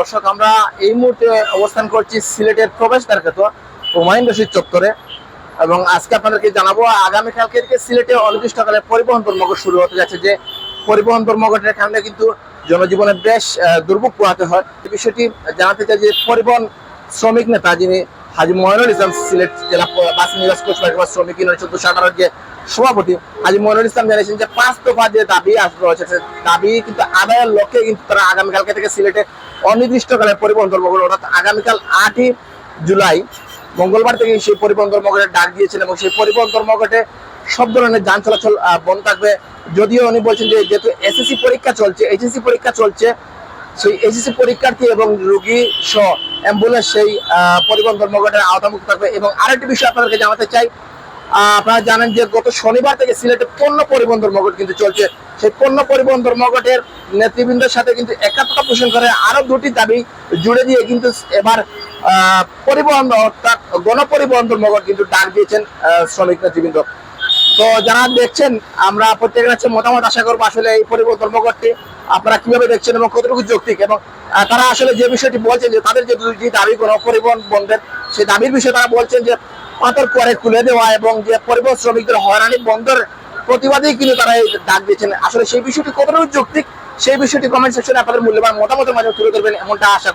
দর্শক, আমরা এই মুহূর্তে অবস্থান করছি সিলেটের প্রবেশ ক্ষেত্র হুমায়ুন রশিদ চত্বরে। এবং আজকে আপনাদেরকে জানাব আগামীকালকে থেকে সিলেটে অনির্দিষ্টকালে পরিবহন ধর্মঘট শুরু হতে যাচ্ছে। যে পরিবহন ধর্মঘটের কারণে কিন্তু জনজীবনে বেশ দুর্ভোগ পোহাতে হয়। বিষয়টি জানাতে চাই যে পরিবহন শ্রমিক নেতা যিনি হাজি ময়নুল ইসলাম সিলেট জেলা বাস নিবাস কোচ পরিষেবা শ্রমিক ইউনিয়ন চোদ্দশো আঠারোর যে সভাপতি, হাজি ময়নুল ইসলাম জানিয়েছেন যে পাঁচ দফা যে দাবি আসবে দাবি কিন্তু আদায়ের লক্ষ্যে কিন্তু তারা আগামীকালকে থেকে সিলেটে অনির্দিষ্টকালে পরিবহন ধর্মঘট অর্থাৎ আগামীকাল আটই জুলাই মঙ্গলবার থেকে সেই পরিবহন ধর্মঘটের ডাক দিয়েছেন এবং সেই পরিবহন ধর্মঘটে সব ধরনের যান চলাচল বন্ধ থাকবে। যদিও উনি বলছেন যে যেহেতু এসএসসি পরীক্ষা চলছে এইচএসসি পরীক্ষা চলছে, সেই এইচএসসি পরীক্ষার্থী এবং রোগী সহ অ্যাম্বুলেন্স সেই পরিবহন ধর্মঘটের আওতামুক্ত থাকবে। এবং আরেকটি বিষয় আপনাদেরকে জানাতে চাই আপনারা জানেন যে গত শনিবার থেকে সিলেটে পণ্য পরিবহন ধর্মঘট কিন্তু চলছে। সেই পণ্য পরিবহন ধর্মঘটের নেতৃবৃন্দের সাথে কিন্তু একাত্মতা পোষণ করে আরও দুটি দাবি জুড়ে দিয়ে কিন্তু এবার পরিবহন অর্থাৎ গণপরিবহন ধর্মঘট কিন্তু ডাক দিয়েছেন শ্রমিক নেতৃবৃন্দ। তো যারা দেখছেন, আমরা প্রত্যেকের কাছে মতামত আশা করব আসলে এই পরিবহন ধর্মঘটটি আপনারা কীভাবে দেখছেন এবং কতটুকু যৌক্তিক এবং তারা আসলে যে বিষয়টি বলছেন যে তাদের যে দাবি, কোনো পরিবহন বন্ধের সেই দাবির বিষয়ে তারা বলছেন যে পাথর করে খুলে দেওয়া এবং যে পরিবহন শ্রমিকদের হয়রানি বন্ধের প্রতিবাদেই কিন্তু তারা এই ডাক দিয়েছেন। আসলে সেই বিষয়টি কতটুকু যৌক্তিক, সেই বিষয়টি কমেন্ট সেকশনে আপনাদের মূল্যবান মতামতের মাধ্যমে তুলে ধরবেন, এমনটা আশা করি।